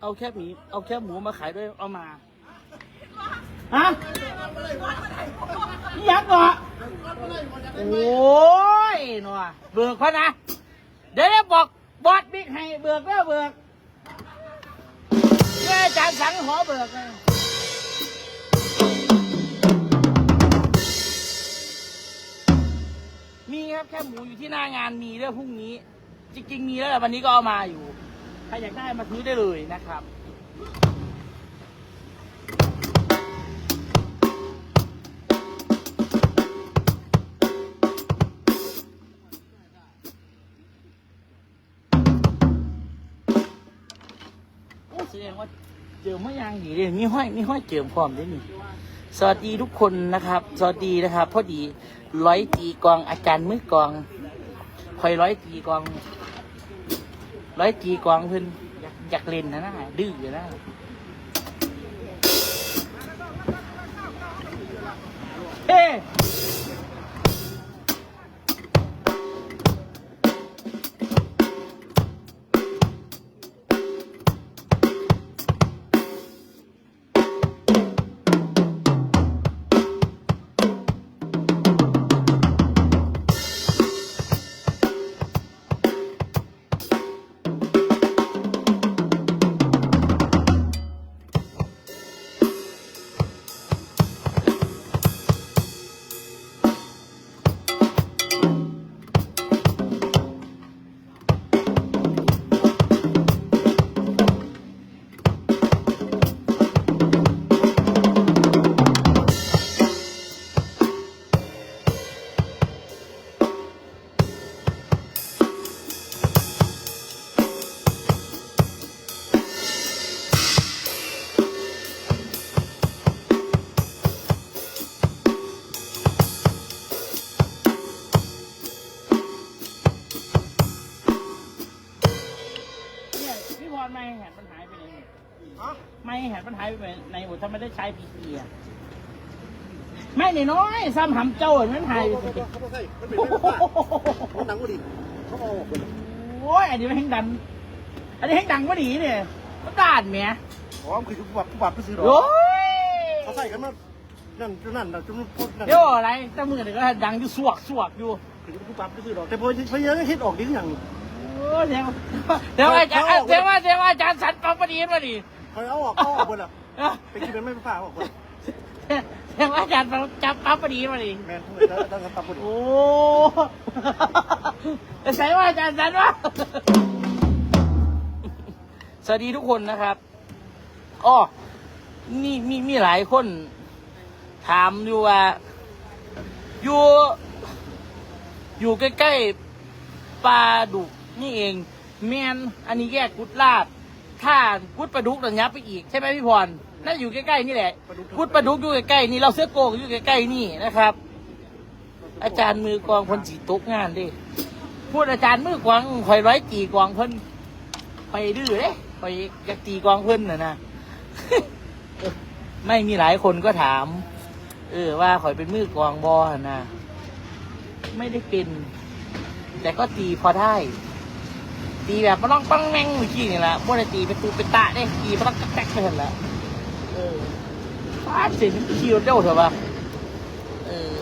เอาแค่หมีเอาแค่หมูมาขายด้วยเอามาฮะยักษ์เหรอโอ้ยหนัวเบิกเขานะ เดี๋ยวจะบอกบอสบิ๊กให้เบิกแล้วเบิกแม่จานสังหอเบิกนะมีครับแค่หมูอยู่ที่หน้างานมีเรื่องพรุ่งนี้ จริงๆมีแล้วแต่วันนี้ก็เอามาอยู่ ใครอยากได้มาซื้อได้เลยนะครับโอ้แสดงว่าเจอมะยางดีเลยมีห้อยมีห้อยเจิมพร้อมด้วยนี่สวัสดีทุกคนนะครับ สวัสดีนะครับพอดีร้อยตีกองอาจารย์มือกองคอยร้อยตีกอง ร้อยจีกองเพิ่นอยากอยากเล่นนะนะดื้อยู่นะเฮ้ นมันหายไปไหนหมดถ้าไม่ได้ใช้พีซีอะไม่นน้อยซ้ำหำเจ้าเหมันหายไปสิเขาเขาใช่มันเป็นไม่โหได้มันหนังก็ดีเขาเอาออกเลยโอ้ยอันนี้มันแห้งดัน อันนี้แห้งดังกว่าดีเนี่ยมันด่านเมียอ๋อคือผู้บัตรผู้บัตรไปซื้อหรอโอ้ยเขาใส่กันมานั่นจนนั่นจุนพูดนั่นเดี๋ยวอะไรแต่มือเนี่ยก็ดังอยู่สวกสวกอยู่คือผู้บัตรไปซื้อหรอแต่พอพอเยังคิดออกดีอย่างโอ้ยเดี๋ยวเดี๋ยวเดี๋ยวว่าเดี๋ยวว่าอาจารย์สันปังปดีมาดิ เขาเอาออกเขาออกหมดอะเอ้าไปกินเป็นไม่ผ่าออกหมดเดี๋ยวว่าอาจารย์จับปังปดีมาดิแมนแล้วแล้วก็ตับหมดโอ้ใส่ว่าอาจารย์สันวะสวัสดีทุกคนนะครับอ้อมีมีมีหลายคน ถามอยู่ว่า อยู่ อยู่ใกล้ๆปลาดุกนี่เอง แมนอันนี้แยกกุดลาด ถ้ากุดปลาดุกระยับไปอีกใช่ไหมพี่พรน่าอยู่ใกล้ๆนี่แหละกุดปลาดุกอยู่ใกล้ๆนี่เราเสื้อโกงอยู่ใกล้ๆนี่นะครับ อาจารย์มือกวางพนสีตกงานดิพูดอาจารย์มือกวางคอยร้อยตีกวางเพิ่นไปดื้อเด้ไปกตีกวางเพิ่นน่ะนะไม่มีหลายคนก็ถาม เออว่าข่อยเป็นมือกวางบอหนนะไม่ได้เป็น แต่ก็ตีพอได้ ตีแบบมาลองปังแมงเมื่อกี้นี่แหละบ่ได้ตีเป็นตูเป็นตะได้ตีมาลองกักแตกไปเห็นและเออฟาดเสียงขี่รถเร็วเถอะวะเออ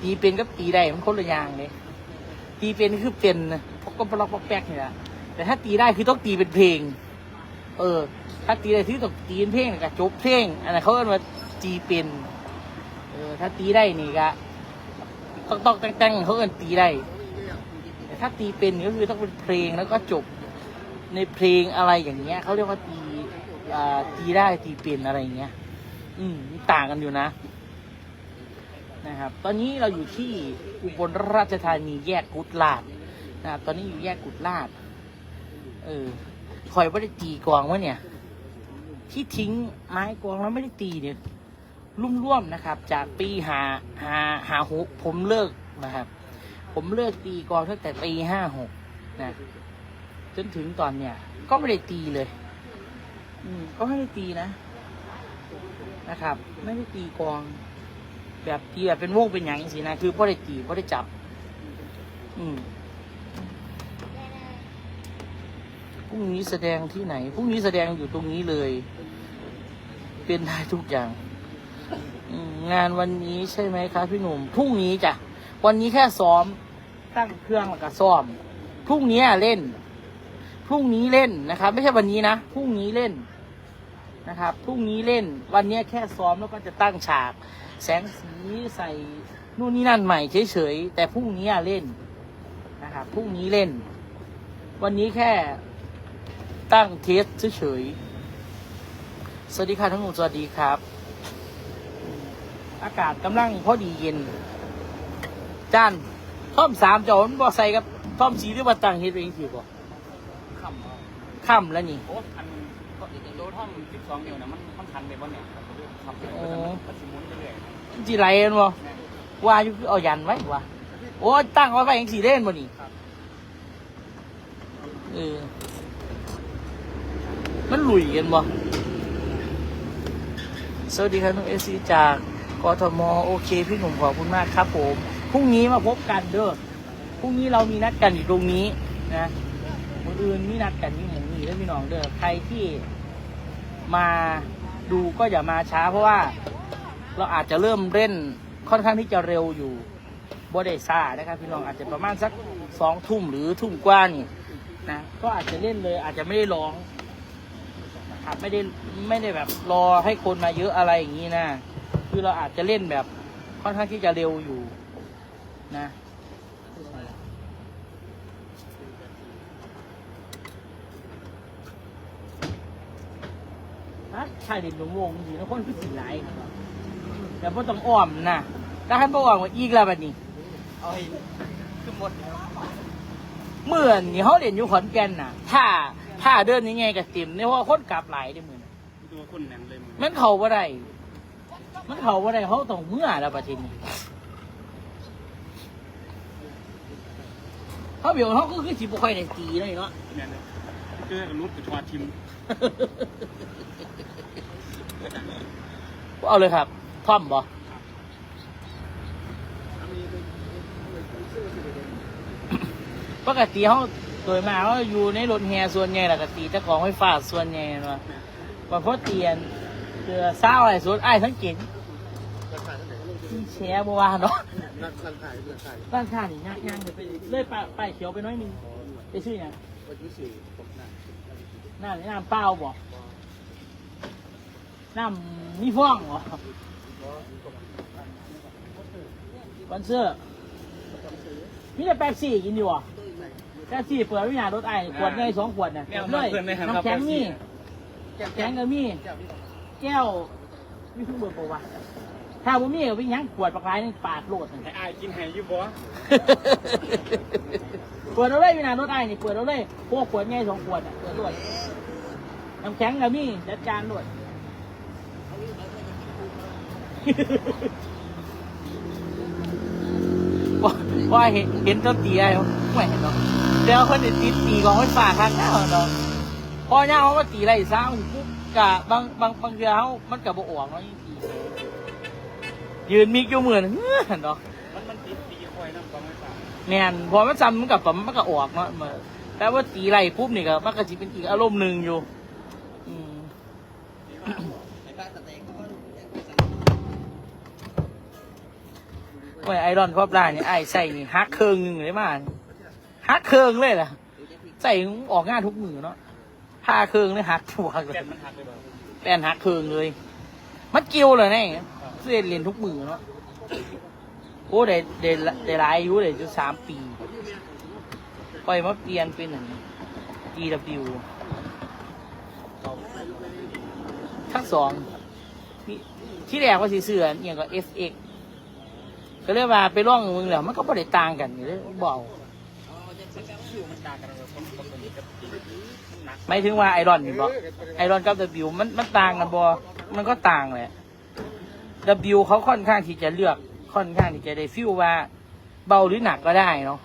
ตีเป็นกับตีได้มันคนละอย่างเลยตีเป็นคือเป็นนะพกก็ปลอกปอกแป๊กนี่แหละแต่ถ้าตีได้คือต้องตีเป็นเพลง เออ ถ้าตีได้ที่ต้องตีเป็นเพลงกับจบเพลงอันนั้นเขาเรียกว่าตีเป็นเออถ้าตีได้นี่ก็ต้องต้องแต่งแต่งเขาเอินตีได้ ถ้าตีเป็นก็คือต้องเป็นเพลงแล้วก็จบในเพลงอะไรอย่างเงี้ยเขาเรียกว่าตีตีได้ตีเป็นอะไรอย่างเงี้ย อืมต่างกันอยู่นะ นะครับ ตอนนี้เราอยู่ที่อุบลราชธานีแยกกุดลาดนะครับตอนนี้อยู่แยกกุดลาด เออคอยไม่ได้ตีกองวะเนี่ย ที่ทิ้งไม้กองแล้วไม่ได้ตีเนี่ยรุ่มร่วมนะครับ จากปีหาหาหาหกผมเลิกนะครับ ผมเลิกตีกลองตั้งแต่ปีห้าหกนะจนถึงตอนเนี่ย ก็ไม่ได้ตีเลย อืมก็ไม่ได้ตีนะนะครับ ไม่ได้ตีกลอง แบบตีแบบเป็นวงเป็นอย่างสินะคือพ่ได้ตีพ่ได้จับ อืมพรุ่งนี้แสดงที่ไหนพรุ่งนี้แสดงอยู่ตรงนี้เลย เป็นได้ทุกอย่างอืมงานวันนี้ใช่ไหมครับพี่หนุ่มพรุ่งนี้จ้ะ วันนี้แค่ซ้อมตั้งเครื่องแล้วก็ซ้อมพรุ่งนี้เล่นพรุ่งนี้เล่นนะครับ ไม่ใช่วันนี้นะพรุ่งนี้เล่นนะครับพรุ่งนี้เล่น วันนี้แค่ซ้อมแล้วก็จะตั้งฉาก แสงสีใส่นู่นนี่นั่นใหม่เฉยๆแต่พรุ่งนี้เล่นนะครับพรุ่งนี้เล่น วันนี้แค่ตั้งเทสเฉยๆสวัสดีค่ะทั้งหมดสวัสดีครับ อากาศกำลังพอดีเย็น จ้านท่อมสามจอมันบอใส่กับท่อมสีหรือว่าตั้งเฮ็ดเองสิบ่คำเอาค่ำแล้วนี่ โอ้อันก็โดท่องสิบสองนิ้วนะมันมันทันไปบ่เนี่ยครับผมทำไปโอ้ มันสิหมุนไปเรื่อยจีไรกันบ่แม่ว่าอยู่คือเอายันไว้วะโอ้ยตั้งไว้ไปเองสีเล่นบ่นี่เออมันหลุยกันบ่สวัสดีครับน้องเอซีจากกทมโอเค พี่หนุ่มขอบคุณมากครับผม พรุ่งนี้มาพบกันเด้อพรุ่งนี้เรามีนัดกันอยู่ตรงนี้นะคนอื่นมีนัดกันที่หมูนี้แล้วพี่น้องเด้อใครที่มาดูก็อย่ามาช้า เพราะว่าเราอาจจะเริ่มเล่นค่อนข้างที่จะเร็วอยู่บไดซ่านะครับ พี่น้องอาจจะประมาณสักสองทุ่มหรือทุ่มกว่านี่นะก็อาจจะเล่นเลยอาจจะไม่ได้ร้องนะครับไม่ได้ไม่ได้แบบรอให้คนมาเยอะอะไรอย่างนี้นะ คือเราอาจจะเล่นแบบค่อนข้างที่จะเร็วอยู่ นะฮะใช่เด่นหลงวงจริงๆแล้วคนคือสีไหลายแต่พอต้องอ้อมนะถ้าท่านบอกว่าอีกแล้วแบบนี้เอาให้ขึ้นหมดเมื่อนี่เขาเรียนอยู่ขอนแก่นน่ะ ถ้าถ้าเดินยังไงกับติมเนี่ยเพราะว่าคนกลับหลายได้อมือนี้ตัวคนแหนงเลยมึงมันเขาว่าได้ มันเขาว่าได้เขาต้องเมื่อแล้วประเทศนี้ เขาเบียวเขาก็คือสิบุคอยในตีเลยเนาะเนี่ยนะคือให้รุดไปชวาทิมเอาเลยครับท่อมบ่ปกติเขาโดยมากเขาอยู่ในรถแฮส่วนใหญ่แหละกตีเจ้าของไฟฟ้าส่วนใหญ่เนาะบางคนเตียนเจอเศร้าอะไรสุดไอ้ายสังเกตราคาเท่าไหร่ก็ลงที่แชร์บัวาเนาะ ร้านร้านขายร้านขายร้านค้านี่ย่างย่างเดี๋ยวไปเลยไปไปเขียวไปหน้อยหนึงไปชื่อหยังวันที่สี่ผมน่ะน้ำน้ำเปล่าบ่น้ำมีฟองบ่คอนเสิร์ตมีแต่แป๊บซี่กินอยู่อะแป๊บซี่เปิดไม่นานรถไอ้ขวดใหญ่สองขวดน่ะแนวเลยเพื่อนไม่หันน้ำแข็งมีแก้วแข็งก็มี แก้วที่แก้วมีทุกเบอร์ปะวะ ถ้าบ่มีก็ไปหยังขวดปลากรายนึงปาดโลดนั่นให้อายกินให้อยูบ่เปิดเอาเลยพี่นารถไอ้นี่เปิดเอาเลยพวกขวดใหญ่สองขวดอะเปิดด้วยน้ำแข็งก็มีจัดจานด้วยว่าว่าเห็นเห็นต้นตีไอ้ไม่เห็นเนาะเดี๋ยวคนติดตีกองไฟฟ้าข้างหน้าเนาะพอเนี่ยเขาก็ตีไรซ้ำปุ๊บกะบางบางบางเดือเขามันกับบออกเนาะ ยิ่งตียืนมิกอยู่เหมือนเนาะมันมันติดตีคอยน้ำกองไม่ฝาแมนพอมันซ้ำมันกับปั๊มมันก็ออกเนาะมาแต่ว่าตีไรปุ๊บนี่ก็มันก็จะเป็นอีกอารมณ์หนึ่งอยู่ อืมโอ้ยไอรอนครอบได้เนี่ยไอใส่นี่ฮักเคิงหนึ่งเลยมาฮักเคิงเลยล่ะใส่ออกงานทุกมือเนาะผ้าเคิงเลยฮักถั่วเลยแก่นมันหักเลยบ่แป้นฮักเคิงเลย มันเกี่ยวเลยเนี่ย เสียเรียนทุกมือเนาะโอ้ได้ได้ได้หลายอายุได้จุดสามปีปล่อยมาเปลี่ยนเป็นหนึ่ง GW ทั้งสองที่แรกว่าสีเสืออย่างก็ FX ก็เรียกว่าไปร่องมึงแล้วมันก็ไม่ได้ต่างกันนี่เลยเบเอาคิวมันตากันเลยคนคนนี้กับตีหนักไม่ถึงว่าไอรอนนี่บอกไอรอนกับ W มันมันต่างกันบอมันก็ต่างแหละ W เขาค่อนข้างที่จะเลือกค่อนข้างที่จะได้ฟิลว่าเบาหรือหนักก็ได้เนาะ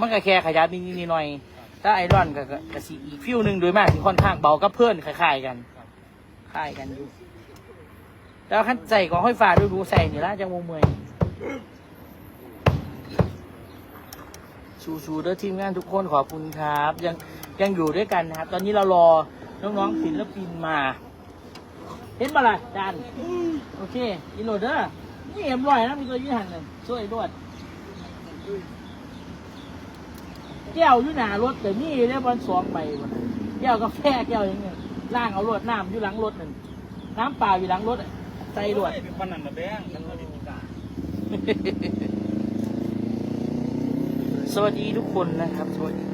มันก็แค่ขยับนิดๆหน่อยๆถ้าไอรอนก็ก็ก็สีอีกฟิลหนึ่งโดยมากที่ค่อนข้างเบากับเพื่อนคล้ายๆกันคล้ายกันอยู่แล้วขั้นใส่ของห้อยฟ้าดูดูใส่นี่ละจังวงเมยชูชูๆเด้อทีมงานทุกคนขอบคุณครับ ยังยังอยู่ด้วยกันนะครับ ตอนนี้เรารอน้องๆศิลปินมา เห็นมาละจานโอเคอีโหลดเด้อนี่เอ็มร้อยนะมีตัวยืนหันเลยช่วยด้วยแก้วอยู่หน้ารถแต่นี่เรียกวันสองใบวันนั้นแก้วกาแฟแก้วอย่างเงี้ยล่างเอารถน้ำอยู่หลังรถนั่นน้ำเปล่าอยู่หลังรถอะใส่รวด เป็นคนนั้นมาแบงฉันก็ได้มีการสวัสดีทุกคนนะครับสวัสดี